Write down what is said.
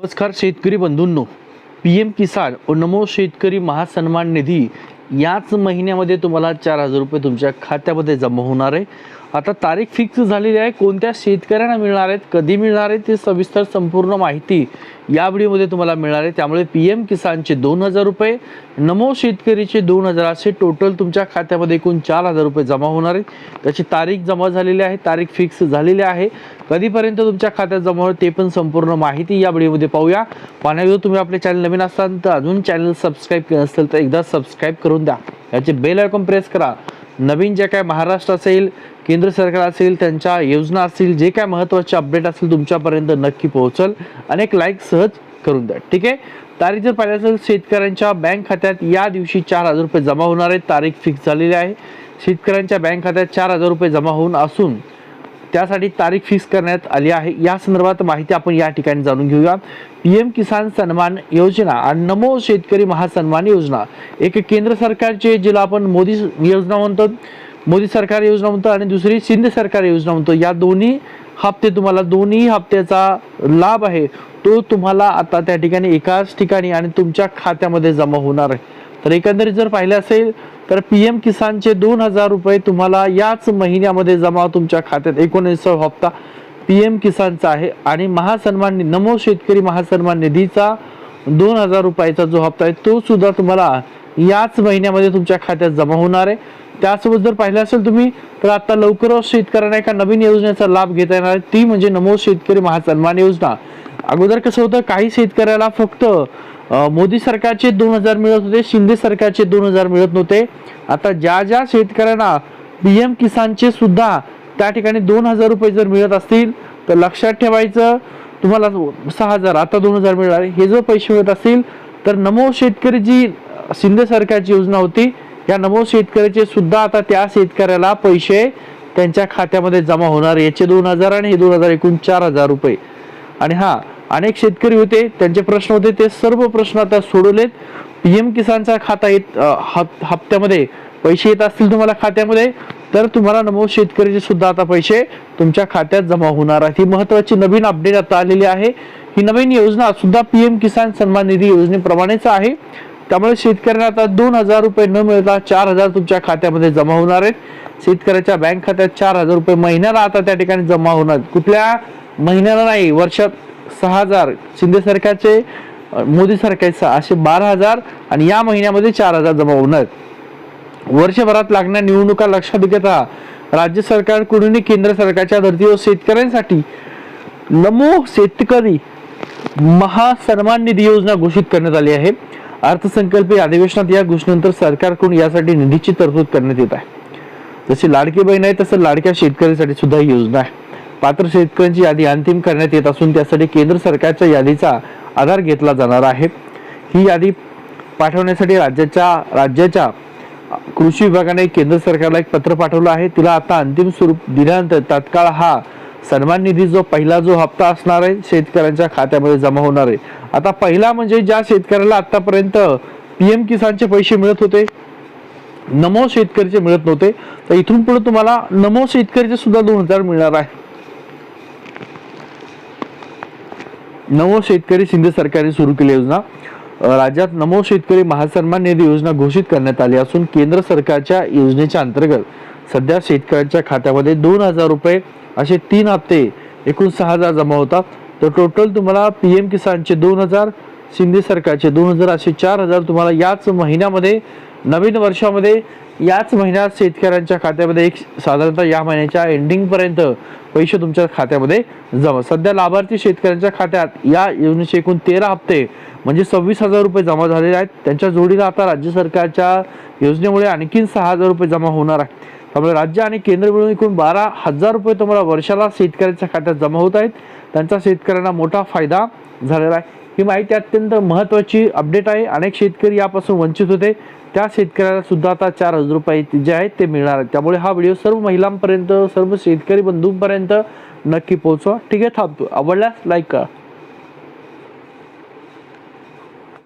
नमस्कार शेतकरी बंधूंनो. P M किसान व नमो शेतकरी महासन्मान निधी याच महिन्यामध्ये तुम्हाला चार हजार रुपये तुमच्या खात्यामध्ये जमा होणार आहे. आता तारीख फिक्स झालेली आहे. कोणत्या शेतकऱ्यांना मिळणार आहेत कधी मिळणार आहे ते सविस्तर संपूर्ण माहिती या व्हिडिओमध्ये तुम्हाला मिळणार आहे. त्यामुळे पी एम किसानचे दोन हजार रुपये नमो शेतकरीचे दोन हजार असे टोटल तुमच्या खात्यामध्ये एकूण चार हजार रुपये जमा होणार आहे त्याची तारीख जमा झालेली आहे तारीख फिक्स झालेली आहे. कधीपर्यंत तुमच्या खात्यात जमा होईल ते पण संपूर्ण माहिती या व्हिडिओमध्ये पाहूया. पाहण्यावर तुम्ही आपले चॅनल नवीन असाल तर अजून चॅनल सबस्क्राईब केलं असेल तर एकदा सबस्क्राईब करून द्या. याचे बेल आयकॉन प्रेस करा. नवीन जे काय महाराष्ट्र असेल केंद्र सरकार असेल त्यांच्या योजना असतील जे काय महत्त्वाचे अपडेट असेल तुमच्यापर्यंत नक्की पोहोचल. आणि एक लाईक सहज करून द्या. ठीक आहे? तारीख जर पाहिलं असेल शेतकऱ्यांच्या बँक खात्यात या दिवशी चार हजार रुपये जमा होणार आहेत. तारीख फिक्स झालेली आहे. शेतकऱ्यांच्या बँक खात्यात चार हजार रुपये जमा होऊन असून त्यासाठी तारीख फिक्स करण्यात आली आहे. या संदर्भात माहिती आपण या ठिकाणी जाणून घेऊया. पी एम किसान सन्मान योजना आणि नमो शेतकरी महासन्मान योजना एक केंद्र सरकारचे जिला आपण मोदी योजना म्हणतो मोदी सरकार योजना म्हणतो आणि दुसरी शिंदे सरकार योजना म्हणतो. या दोन्ही हप्ते तुम्हाला दोन्ही हप्त्याचा लाभ आहे. तो तुम्हाला आता त्या ठिकाणी एकाच ठिकाणी आणि तुमच्या खात्यामध्ये जमा होणार आहे. तर एकंदरीत जर पाहिलं असेल तर पी एम किसानचे दोन हजार रुपये तुम्हाला याच महिन्यामध्ये जमा तुमच्या खात्यात. एकोणीसावा हप्ता पी एम किसानचा आहे आणि महासन्मान नि- नमो शेतकरी महासन्मान निधीचा दोन हजार रुपयाचा जो हप्ता आहे तो सुद्धा तुम्हाला याच महिन्यामध्ये तुमच्या खात्यात जमा होणार आहे. त्यासोबत जर पाहिलं असेल तुम्ही तर आता लवकरच शेतकऱ्यांना एका नवीन योजनेचा लाभ घेता येणार आहे. ती म्हणजे नमो शेतकरी महासन्मान योजना. अगोदर कसं होतं काही शेतकऱ्याला फक्त मोदी सरकारचे दोन हजार मिळत होते शिंदे सरकारचे दोन हजार मिळत नव्हते. आता ज्या ज्या शेतकऱ्यांना पी एम किसानचे सुद्धा त्या ठिकाणी दोन हजार रुपये जर मिळत असतील तर लक्षात ठेवायचं तुम्हाला सहा हजार आता दोन हजार मिळणार हे जर पैसे मिळत असतील तर नमो शेतकरी जी शिंदे सरकारची योजना होती या नमो शेतकऱ्याचे सुद्धा आता त्या शेतकऱ्याला पैसे त्यांच्या खात्यामध्ये जमा होणार याचे दोन हजार आणि हे दोन हजार एकूण चार हजार रुपये. आणि हा अनेक शेतकरी होते त्यांचे प्रश्न होते ते सर्व प्रश्न आता सोडवलेत. पीएम किसानचा खाता येत हप्त्यामध्ये पैसे येत असतील तुम्हाला खात्यामध्ये तर तुम्हाला नमो शेतकरीचे सुद्धा आता पैसे तुमच्या खात्यात जमा होणार आहेत. ही महत्वाची नवीन अपडेट आता आलेली आहे. ही नवीन योजना सुद्धा पीएम किसान सन्मान निधी योजनेप्रमाणेच आहे. त्यामुळे शेतकऱ्यांना आता दोन हजार रुपये न मिळता चार हजार तुमच्या खात्यामध्ये जमा होणार आहेत. शेतकऱ्याच्या बँक खात्यात चार हजार रुपये महिन्याला आता त्या ठिकाणी जमा होणार कुठल्या महिन्याला नाही वर्षात सहा हजार शिंदे सरकारचे मोदी सरकारचे असे बारा हजार आणि या महिन्यामध्ये चार हजार जमा होणार. आहेत. वर्षभरात लागणाऱ्या निवडणुका लक्षात घेता राज्य सरकारकडून केंद्र सरकारच्या धर्तीवर शेतकऱ्यांसाठी नमो शेतकरी महासन्मान निधी योजना घोषित करण्यात आली आहे. अर्थसंकल्पीय अधिवेशनात या घोषणेनंतर सरकारकडून यासाठी निधीची तरतूद करण्यात येत आहे. जशी लाडकी बहीण आहे तसं लाडक्या शेतकऱ्यांसाठी सुद्धा ही योजना आहे. पात्र शेतकऱ्यांची यादी अंतिम करण्यात येत असून त्यासाठी केंद्र सरकारच्या यादीचा आधार घेतला जाणार आहे. ही यादी पाठवण्यासाठी राज्याच्या राज्याच्या कृषी विभागाने केंद्र सरकारला एक पत्र पाठवलं आहे. तिला आता अंतिम स्वरूप दिल्यानंतर तात्काळ हा सन्मान निधी जो पहिला जो हप्ता असणार आहे शेतकऱ्यांच्या खात्यामध्ये जमा होणार आहे. आता पहिला म्हणजे ज्या शेतकऱ्याला आतापर्यंत पीएम किसानचे पैसे मिळत होते नमो शेतकरीचे मिळत नव्हते तर इथून पुढे तुम्हाला नमो शेतकरीचे सुद्धा दोन हजार मिळणार आहे. नवो शेतकरी शिंदे सरकारने सुरू केली योजना. राज्यात नमो शेतकरी महासन्मान निधी योजना घोषित करण्यात आली असून केंद्र सरकारच्या योजनेच्या अंतर्गत सध्या शेतकऱ्यांच्या खात्यामध्ये दोन हजार रुपये असे तीन हप्ते एकूण सहा हजार जमा होतात. तर टोटल तुम्हाला पी एम किसानचे दोन हजार शिंदे सरकारचे दोन हजार असे चार हजार तुम्हाला याच महिन्यामध्ये नवीन वर्षामध्ये याच महिन्यात शेतकऱ्यांच्या खात्यामध्ये एक साधारणतः या महिन्याच्या एंडिंगपर्यंत पैसे तुमच्या खात्यामध्ये जमा. सध्या लाभार्थी शेतकऱ्यांच्या खात्यात या योजनेचे एकूण तेरा हप्ते म्हणजे सव्वीस हजार रुपये जमा झालेले आहेत. त्यांच्या जोडीला आता राज्य सरकारच्या योजनेमुळे आणखीन सहा हजार रुपये जमा होणार आहे त्यामुळे राज्य आणि केंद्र मिळून एकूण बारा हजार रुपये तुम्हाला वर्षाला शेतकऱ्यांच्या खात्यात जमा होत आहेत. त्यांचा शेतकऱ्यांना मोठा फायदा झालेला आहे. ही माहिती अत्यंत महत्त्वाची अपडेट आहे. अनेक शेतकरी यापासून वंचित होते. त्या शेतकऱ्याला सुद्धा आता चार हजार रुपये जे आहेत ते मिळणार आहेत. त्यामुळे हा व्हिडिओ सर्व महिलांपर्यंत सर्व शेतकरी बंधूंपर्यंत नक्की पोहोचवा. ठीक आहे थांबतो. आवडल्यास लाईक करा.